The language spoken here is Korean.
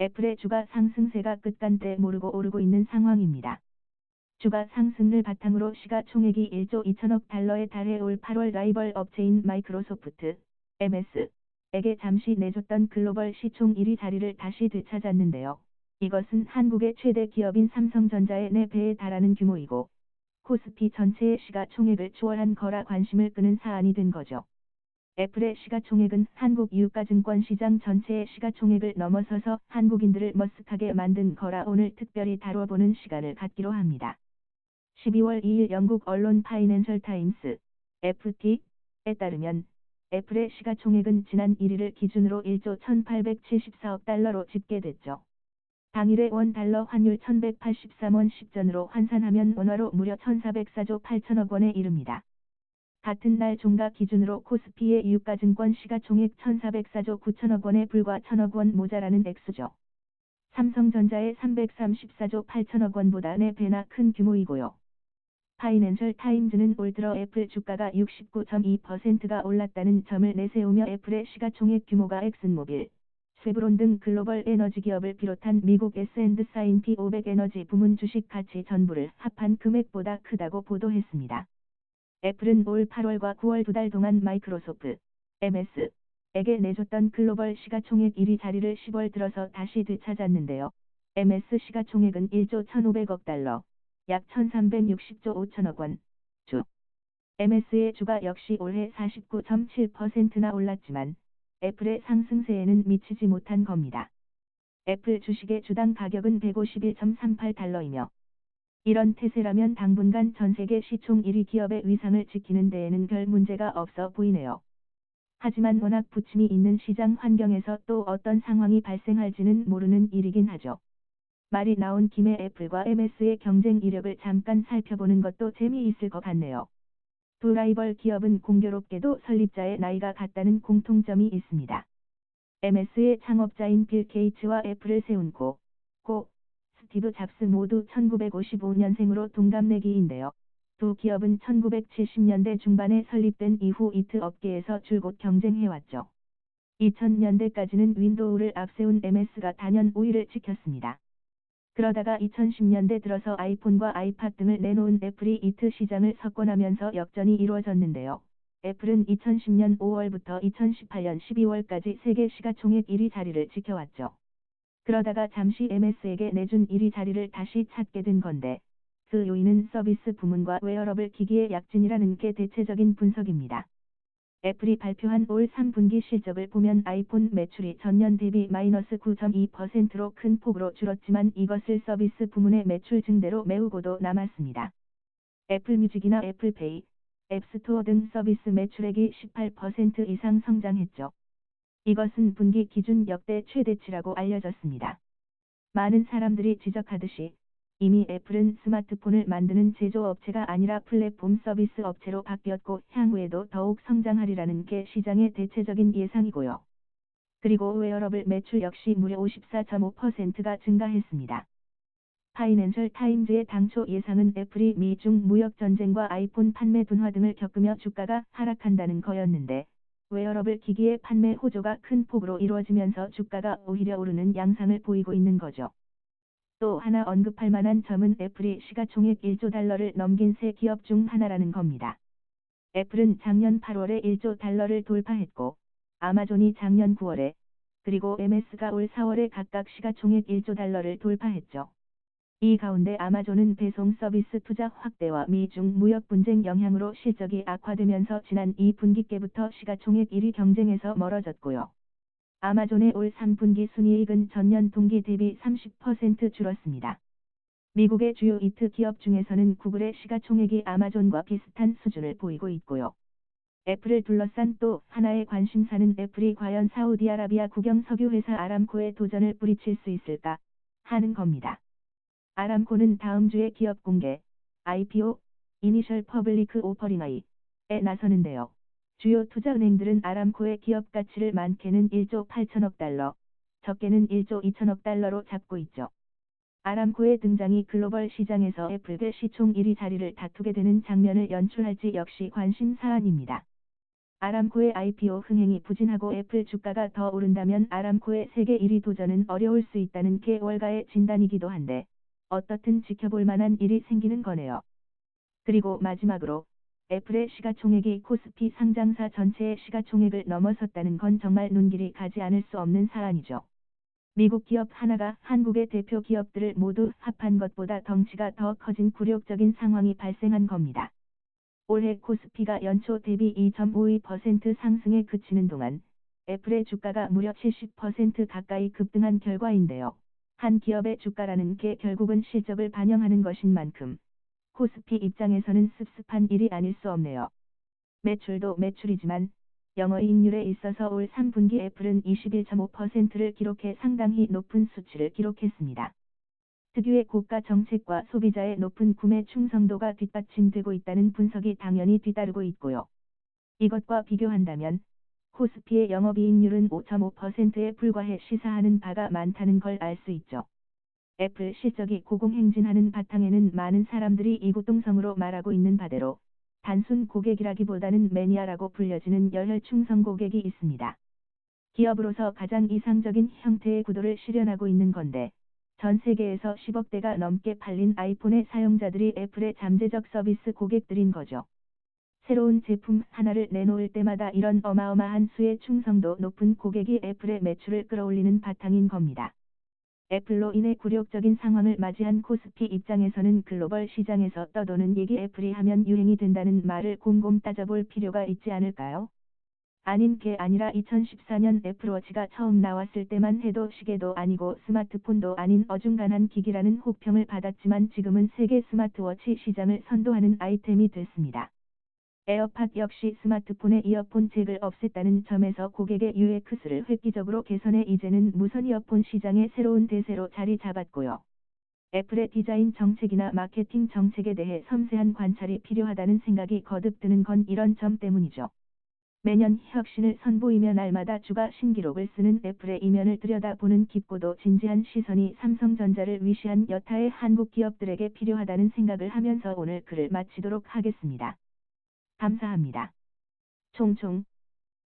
애플의 주가 상승세가 끝간때 모르고 오르고 있는 상황입니다. 주가 상승을 바탕으로 시가총액이 1조 2천억 달러에 달해 올 8월 라이벌 업체인 마이크로소프트, MS 에게 잠시 내줬던 글로벌 시총 1위 자리를 다시 되찾았는데요. 이것은 한국의 최대 기업인 삼성전자의 4배에 달하는 규모이고 코스피 전체의 시가총액을 초월한 거라 관심을 끄는 사안이 된 거죠. 애플의 시가총액은 한국 유가증권 시장 전체의 시가총액을 넘어서서 한국인들을 머쓱하게 만든 거라 오늘 특별히 다뤄보는 시간을 갖기로 합니다. 12월 2일 영국 언론 파이낸셜 타임스 FT에 따르면 애플의 시가총액은 지난 1일을 기준으로 1조 1874억 달러로 집계됐죠. 당일의 원 달러 환율 1183원 10전으로 환산하면 원화로 무려 1404조 8천억 원에 이릅니다. 같은 날 종가 기준으로 코스피의 유가증권 시가총액 1404조 9천억 원에 불과 1천억 원 모자라는 액수죠. 삼성전자의 334조 8천억 원보다 4배나 큰 규모이고요. 파이낸셜 타임즈는 올 들어 애플 주가가 69.2%가 올랐다는 점을 내세우며 애플의 시가총액 규모가 엑슨모빌, 쉐브론 등 글로벌 에너지 기업을 비롯한 미국 S&P 500 에너지 부문 주식 가치 전부를 합한 금액보다 크다고 보도했습니다. 애플은 올 8월과 9월 두 달 동안 마이크로소프트, MS, 에게 내줬던 글로벌 시가총액 1위 자리를 10월 들어서 다시 되찾았는데요. MS 시가총액은 1조 1,500억 달러, 약 1,360조 5천억 원, 주. MS의 주가 역시 올해 49.7%나 올랐지만 애플의 상승세에는 미치지 못한 겁니다. 애플 주식의 주당 가격은 151.38달러이며 이런 태세라면 당분간 전 세계 시총 1위 기업의 위상을 지키는 데에는 별 문제가 없어 보이네요. 하지만 워낙 부침이 있는 시장 환경에서 또 어떤 상황이 발생할지는 모르는 일이긴 하죠. 말이 나온 김에 애플과 MS의 경쟁 이력을 잠깐 살펴보는 것도 재미있을 것 같네요. 두 라이벌 기업은 공교롭게도 설립자의 나이가 같다는 공통점이 있습니다. MS의 창업자인 빌 게이츠와 애플을 세운 고, 고, 스티브 잡스 모두 1955년생으로 동갑내기인데요. 두 기업은 1970년대 중반에 설립된 이후 이트 업계에서 줄곧 경쟁해왔죠. 2000년대까지는 윈도우를 앞세운 MS가 단연 우위를 지켰습니다. 그러다가 2010년대 들어서 아이폰과 아이팟 등을 내놓은 애플이 이트 시장을 석권하면서 역전이 이루어졌는데요. 애플은 2010년 5월부터 2018년 12월까지 세계 시가총액 1위 자리를 지켜왔죠. 그러다가 잠시 MS에게 내준 1위 자리를 다시 찾게 된 건데 그 요인은 서비스 부문과 웨어러블 기기의 약진이라는 게 대체적인 분석입니다. 애플이 발표한 올 3분기 실적을 보면 아이폰 매출이 전년 대비 마이너스 9.2%로 큰 폭으로 줄었지만 이것을 서비스 부문의 매출 증대로 메우고도 남았습니다. 애플 뮤직이나 애플페이, 앱스토어 등 서비스 매출액이 18% 이상 성장했죠. 이것은 분기 기준 역대 최대치라고 알려졌습니다. 많은 사람들이 지적하듯이 이미 애플은 스마트폰을 만드는 제조업체가 아니라 플랫폼 서비스 업체로 바뀌었고 향후에도 더욱 성장하리라는 게 시장의 대체적인 예상이고요. 그리고 웨어러블 매출 역시 무려 54.5%가 증가했습니다. 파이낸셜 타임즈의 당초 예상은 애플이 미중 무역 전쟁과 아이폰 판매 둔화 등을 겪으며 주가가 하락한다는 거였는데 웨어러블 기기의 판매 호조가 큰 폭으로 이루어지면서 주가가 오히려 오르는 양상을 보이고 있는 거죠. 또 하나 언급할 만한 점은 애플이 시가총액 1조 달러를 넘긴 세 기업 중 하나라는 겁니다. 애플은 작년 8월에 1조 달러를 돌파했고 아마존이 작년 9월에 그리고 MS가 올 4월에 각각 시가총액 1조 달러를 돌파했죠. 이 가운데 아마존은 배송 서비스 투자 확대와 미중 무역 분쟁 영향으로 실적이 악화되면서 지난 2분기께부터 시가총액 1위 경쟁에서 멀어졌고요. 아마존의 올 3분기 순이익은 전년 동기 대비 30% 줄었습니다. 미국의 주요 이트 기업 중에서는 구글의 시가총액이 아마존과 비슷한 수준을 보이고 있고요. 애플을 둘러싼 또 하나의 관심사는 애플이 과연 사우디아라비아 국영 석유회사 아람코의 도전을 뿌리칠 수 있을까 하는 겁니다. 아람코는 다음 주에 기업 공개, IPO, 이니셜 퍼블리크 오퍼링아이에 나서는데요. 주요 투자 은행들은 아람코의 기업 가치를 많게는 1조 8천억 달러, 적게는 1조 2천억 달러로 잡고 있죠. 아람코의 등장이 글로벌 시장에서 애플의 시총 1위 자리를 다투게 되는 장면을 연출할지 역시 관심 사안입니다. 아람코의 IPO 흥행이 부진하고 애플 주가가 더 오른다면 아람코의 세계 1위 도전은 어려울 수 있다는 게 월가의 진단이기도 한데 어떻든 지켜볼 만한 일이 생기는 거네요. 그리고 마지막으로 애플의 시가총액이 코스피 상장사 전체의 시가총액을 넘어섰다는 건 정말 눈길이 가지 않을 수 없는 사안이죠. 미국 기업 하나가 한국의 대표 기업들을 모두 합한 것보다 덩치가 더 커진 굴욕적인 상황이 발생한 겁니다. 올해 코스피가 연초 대비 2.52% 상승에 그치는 동안 애플의 주가가 무려 70% 가까이 급등한 결과인데요. 한 기업의 주가라는 게 결국은 실적을 반영하는 것인 만큼 코스피 입장에서는 습습한 일이 아닐 수 없네요. 매출도 매출이지만 영어이익률에 있어서 올 3분기 애플은 21.5%를 기록해 상당히 높은 수치를 기록했습니다. 특유의 고가 정책과 소비자의 높은 구매 충성도가 뒷받침되고 있다는 분석이 당연히 뒤따르고 있고요. 이것과 비교한다면 코스피의 영업이익률은 5.5%에 불과해 시사하는 바가 많다는 걸 알 수 있죠. 애플 실적이 고공행진하는 바탕에는 많은 사람들이 이구동성으로 말하고 있는 바대로 단순 고객이라기보다는 매니아라고 불려지는 열혈 충성 고객이 있습니다. 기업으로서 가장 이상적인 형태의 구도를 실현하고 있는 건데 전 세계에서 10억 대가 넘게 팔린 아이폰의 사용자들이 애플의 잠재적 서비스 고객들인 거죠. 새로운 제품 하나를 내놓을 때마다 이런 어마어마한 수의 충성도 높은 고객이 애플의 매출을 끌어올리는 바탕인 겁니다. 애플로 인해 굴욕적인 상황을 맞이한 코스피 입장에서는 글로벌 시장에서 떠도는 얘기 애플이 하면 유행이 된다는 말을 곰곰 따져볼 필요가 있지 않을까요? 아닌 게 아니라 2014년 애플워치가 처음 나왔을 때만 해도 시계도 아니고 스마트폰도 아닌 어중간한 기기라는 호평을 받았지만 지금은 세계 스마트워치 시장을 선도하는 아이템이 됐습니다. 에어팟 역시 스마트폰의 이어폰 잭을 없앴다는 점에서 고객의 UX를 획기적으로 개선해 이제는 무선 이어폰 시장의 새로운 대세로 자리 잡았고요. 애플의 디자인 정책이나 마케팅 정책에 대해 섬세한 관찰이 필요하다는 생각이 거듭 드는 건 이런 점 때문이죠. 매년 혁신을 선보이며 날마다 주가 신기록을 쓰는 애플의 이면을 들여다보는 깊고도 진지한 시선이 삼성전자를 위시한 여타의 한국 기업들에게 필요하다는 생각을 하면서 오늘 글을 마치도록 하겠습니다. 감사합니다. 총총